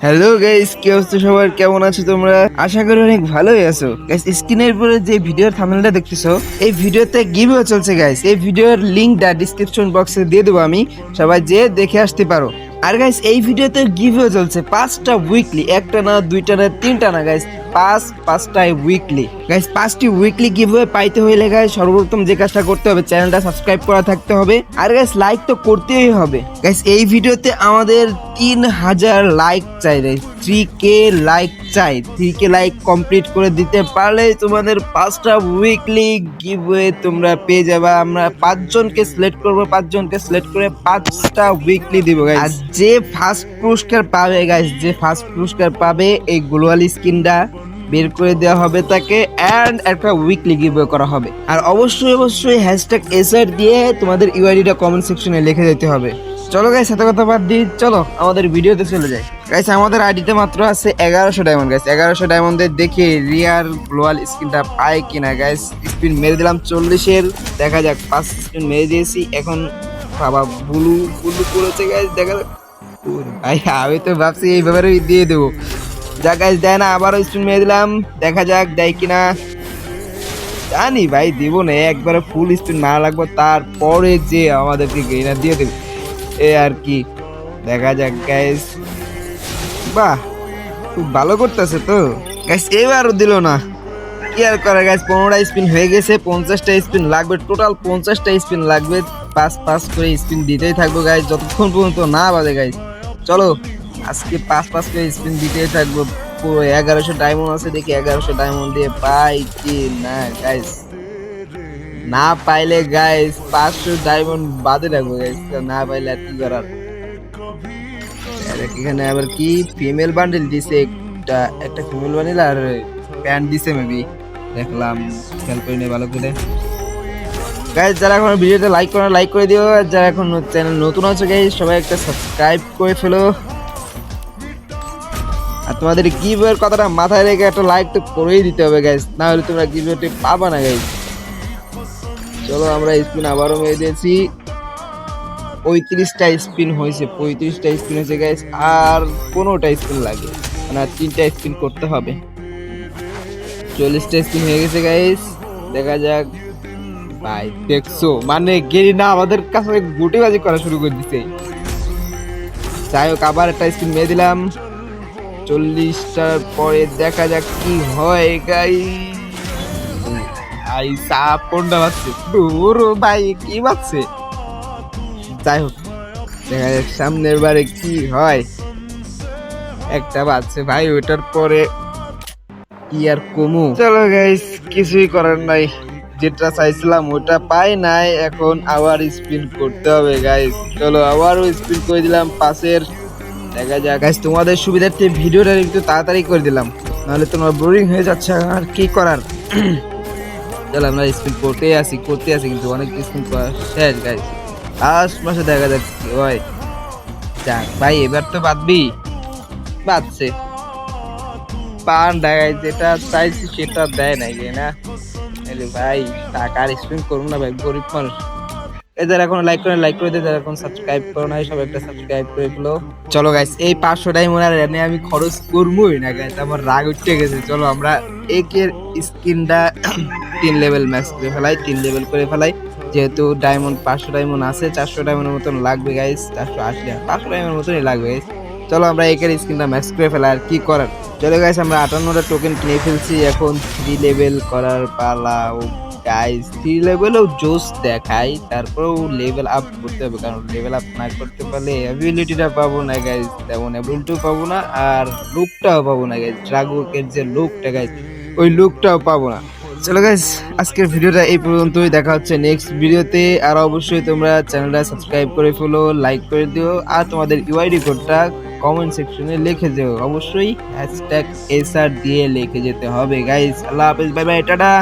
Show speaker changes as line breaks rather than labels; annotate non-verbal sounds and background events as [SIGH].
Hello guys কি অবস্থা সবার? কেমন আছো তোমরা? আশা করি অনেক ভালোই আছো। গাইস স্ক্রিনের উপরে যে ভিডিওর থাম্বনেলটা দেখতেছো, এই ভিডিওতে গিভওয়ে চলছে গাইস এই ভিডিওর লিংকটা ডিসক্রিপশন বক্সে দিয়ে দেবো আমি। সবাই যে দেখে আসতে পারো। আর গাইস এই ভিডিওতে গিভওয়ে চলছে পাঁচটা উইকলি একটা না, দুইটা না, তিনটা না গাইস পাঁচ, পাঁচটায় উইকলি গাইস পাঁচটি উইকলি গিভওয়ে পাইতে হইলে গাইস সর্বপ্রথম যে কাজটা করতে হবে চ্যানেলটা সাবস্ক্রাইব করা থাকতে হবে। আর গাইস লাইক তো করতেই হবে। গাইস এই ভিডিওতে আমাদের তিন হাজার লাইক চাই রে থ্রি কে লাইক চাই। থ্রি কে লাইক কমপ্লিট করে দিতে পারলে তোমাদের পাঁচটা উইকলি গিভওয়ে তোমরা পেয়ে যাবে। আমরা পাঁচজনকে সিলেক্ট করব, পাঁচজনকে সিলেক্ট করে পাঁচটা উইকলি দিব গাইস আর যে ফার্স্ট পুরস্কার পাবে গাইস যে ফার্স্ট পুরস্কার পাবে এই গ্লোয়াল স্কিনটা বের করে দেওয়া হবে তাকে অ্যান্ড একটা উইকলি গিভওয়ে করা হবে। আর অবশ্যই অবশ্যই হ্যাশট্যাগ এসআর দিয়ে তোমাদের ইউআইডিটা কমেন্ট সেকশনে লিখে যেতে হবে। চলো গাইস এত কথা বাদ দিই চলো আমাদের ভিডিওতে চলে যাই। গাইস আমাদের আইডিতে মাত্র আছে এগারোশো ডায়মন্ড গাইস এগারোশো ডায়মন্ডে দেখি রিয়ার গ্লোয়াল স্কিনটা পায় কিনা গাইস স্পিন মেরে দিলাম চল্লিশের। দেখা যাক পাঁচ স্পিন মেরে দিয়েছি। এখন বাবা বুলু বুলু করেছে গাইস দেখা যাক। আমি তো ভাবছি এইভাবে দিয়ে দেবো। যা গাইস দেয় না, আবারও স্পিন মেরে দিলাম। দেখা যাক, দেয় কিনা। জানি ভাই, দিব না একবারে ফুল স্পিন মারা লাগবো। তারপরে যে আমাদেরকে গেইনার দিয়ে দেবে, এ আর কি। দেখা যাক গাইস বাহ, খুব ভালো করতেছে তো। গাইস এবারও দিল না। কি আর করে গাইস পনেরোটা স্পিন হয়ে গেছে, পঞ্চাশটা স্পিন লাগবে। টোটাল পঞ্চাশটা স্পিন লাগবে। পাঁচ পাঁচ করে স্পিন দিতেই থাকব গাইস যতক্ষণ পর্যন্ত না বাজে গাইস চলো। আজকে পাঁচ পাঁচ করে স্পিন দিতেই থাকব। পুরো এগারোশো ডায়মন্ড আছে দেখি এগারোশো ডায়মন্ড দিয়ে পাই কি না গাইস না পাইলে গাইস পাঁচশো ডায়মন্ড বাদে রাখব গাইস না পাইলে আর কি করার? এখানে আবার কি? ফিমেল বান্ডেল দিছে একটা একটা ফিমেল বান্ডেল আর প্যান্ট দিছে মেবি দেখলাম, খেয়াল করে নে ভালো করে। গাইস যারা এখন ভিডিওতে লাইক করে লাইক করে দিও। আর যারা এখন চ্যানেল নতুন আছে গাইস সবাই একটা সাবস্ক্রাইব করে ফেলো। আর তোমাদের গিভের কথাটা মাথায় রেখে একটা লাইক তো করেই দিতে হবে গাইস না হলে তোমরা গিভেটি পাবা না গাইস চলো আমরা স্পিন আবারও মেরে দিয়েছি। পঁয়ত্রিশটা স্পিন হয়েছে, পঁয়ত্রিশটা স্পিন হয়েছে গাইস আর পনেরোটা স্পিন লাগে মানে আর তিনটা স্পিন করতে হবে। চল্লিশটা স্পিন হয়ে গেছে গাইস দেখা যাক। ভাই, দেখছ? মানে গেরি না, আমাদের কাছে গুটিবাজি করা শুরু করে দিছে। যাই হোক, আবার একটা স্পিন মেরে দিলাম। চল্লিশটার পরে দেখা যাক কি হয় গাই আই সাপ কোনটা বাজছে? দূর, ভাই, কি বাজছে? যাই হোক, দেখা যাক সামনের বারে কি হয়। একটা বাজছে, ভাই, ওটার পরে কি আর কমু। চলো গাইস কিছুই করার নাই। যেটা চাইছিলাম, ওটা পাই নাই। এখন আবার স্পিন করতে হবে গাইস চলো, আবারও স্পিন করে দিলাম পাশের দেখা যাক। গাইস তোমাদের সুবিধার্থে ভিডিওটা একটু তাড়াতাড়ি করে দিলাম। নাহলে তোমার বোরিং হয়ে যাচ্ছে, আর কি করার? [CLEARS THROAT] চলো, আমরা স্পিন করতে আসি করতে আসি কিন্তু অনেক স্পিন করা শেষ গাইস লাস্ট মাসে দেখা যাক হয়। যাক, ভাই, এবার তো বাদবি বাদছে পান দেখায় যেটা চাইছি সেটা দেয় নাই না? ভাই টাকার স্পিন করুন না, ভাই, গরিব মানুষ। এই যারা এখন লাইক করে লাইক করে দিয়ে এখন সাবস্ক্রাইব করো না সব একটা সাবস্ক্রাইব করে ফেলো চলো গাইস এই পাঁচশো ডায়মন্ড আর এনে আমি খরচ করবোই না গাইস আমার রাগ উঠে গেছে। চলো আমরা একের স্কিনটা [CLEARS THROAT] তিন লেভেল ম্যাচ করে ফেলাই, তিন লেভেল করে ফেলাই। যেহেতু ডায়মন্ড পাঁচশো ডায়মন্ড আছে, চারশো ডায়মন্ডের মতন লাগবে গাইস চারশো আশি পাঁচশো ডায়মন্ডের মতনই লাগবে গাইস চলো আমরা একের স্ক্রিনটা ম্যাচ করে ফেলাই, আর কি করার? চলো গাইস আমরা আটান্নটা টোকেন কিনে ফেলছি, এখন থ্রি লেভেল করার পালা ও গাইস থ্রি লেভেলও জোস দেখায় তারপরেও লেভেল আপ করতে হবে, কারণ লেভেল আপ না করতে পারলে অ্যাবিলিটিটা পাবো না গাইস তেমন অ্যাবিলিটিও পাবো না, আর লুকটাও পাবো না গাইস ড্রাগনের যে লুকটা গাইস ওই লুকটাও পাবো না। চলো গাইস আজকের ভিডিওটা এই পর্যন্তই, দেখা হচ্ছে নেক্সট ভিডিওতে আর অবশ্যই তোমরা চ্যানেলটা সাবস্ক্রাইব করে ফেলো লাইক করে দিও, আর তোমাদের ইউআইডি কোডটা কমেন্ট সেকশনে লিখে দিও। অবশ্যই হ্যাশট্যাগ এসআর দিয়ে লিখে যেতে হবে গাইস আল্লাহ হাফেজ বাই বাই টাটা।